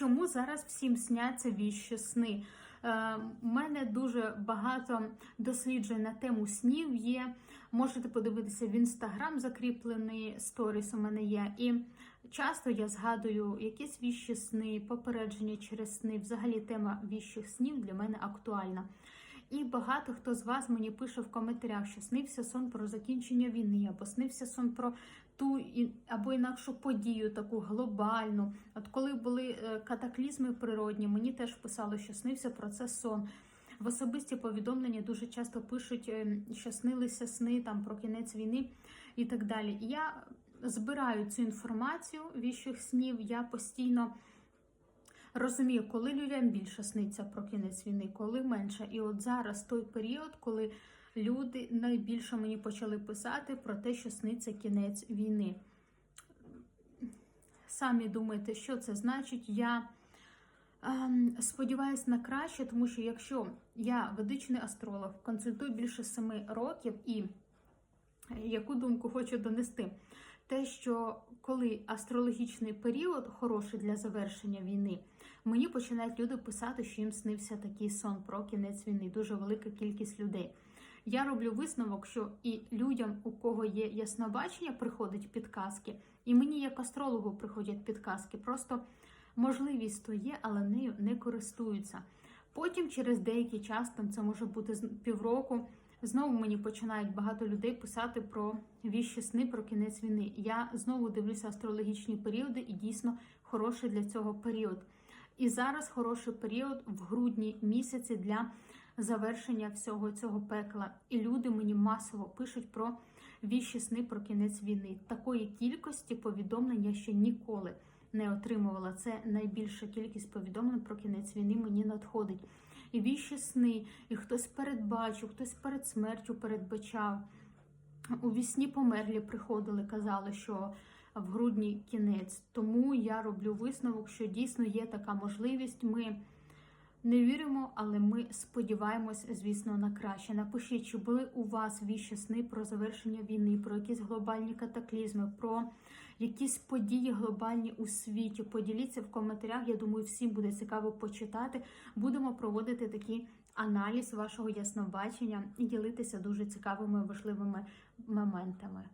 чому зараз всім сняться віщі сни? Е, У мене дуже багато досліджень на тему снів є. Можете подивитися в інстаграм, закріплений сторіс у мене є. І часто я згадую якісь віщі сни, попередження через сни. Взагалі тема віщих снів для мене актуальна. І багато хто з вас мені пише в коментарях, що снився сон про закінчення війни, або снився сон про ту або інакшу подію, таку глобальну. От коли були е, катаклізми природні, мені теж писали, що снився про це сон. В особисті повідомлення дуже часто пишуть, е, що снилися сни там про кінець війни і так далі. І я збираю цю інформацію віщих снів. Я постійно розумію, коли людям більше сниться про кінець війни, коли менше. І от зараз той період, коли люди найбільше мені почали писати про те, що сниться кінець війни. Самі думайте, що це значить. Я ем, сподіваюся на краще, тому що якщо я ведичний астролог, консультую більше семи років і яку думку хочу донести? Те, що коли астрологічний період хороший для завершення війни, мені починають люди писати, що їм снився такий сон про кінець війни. Дуже велика кількість людей. Я роблю висновок, що і людям, у кого є яснобачення, приходять підказки, і мені, як астрологу, приходять підказки. Просто можливість то є, але нею не користуються. Потім, через деякий час, там це може бути півроку, знову мені починають багато людей писати про віщі сни, про кінець війни. Я знову дивлюся астрологічні періоди, і дійсно хороший для цього період. І зараз хороший період в грудні місяці для завершення всього цього пекла. І люди мені масово пишуть про віщі сни про кінець війни. Такої кількості повідомлень я ще ніколи не отримувала. Це найбільша кількість повідомлень про кінець війни мені надходить. І віщі сни, і хтось передбачив, хтось перед смертю передбачав. У вісні померлі приходили, казали, що в грудні кінець. Тому я роблю висновок, що дійсно є така можливість. Ми не віримо, але ми сподіваємось, звісно, на краще. Напишіть, чи були у вас віщі сни про завершення війни, про якісь глобальні катаклізми, про якісь події глобальні у світі. Поділіться в коментарях. Я думаю, всім буде цікаво почитати. Будемо проводити такий аналіз вашого яснобачення і ділитися дуже цікавими важливими моментами.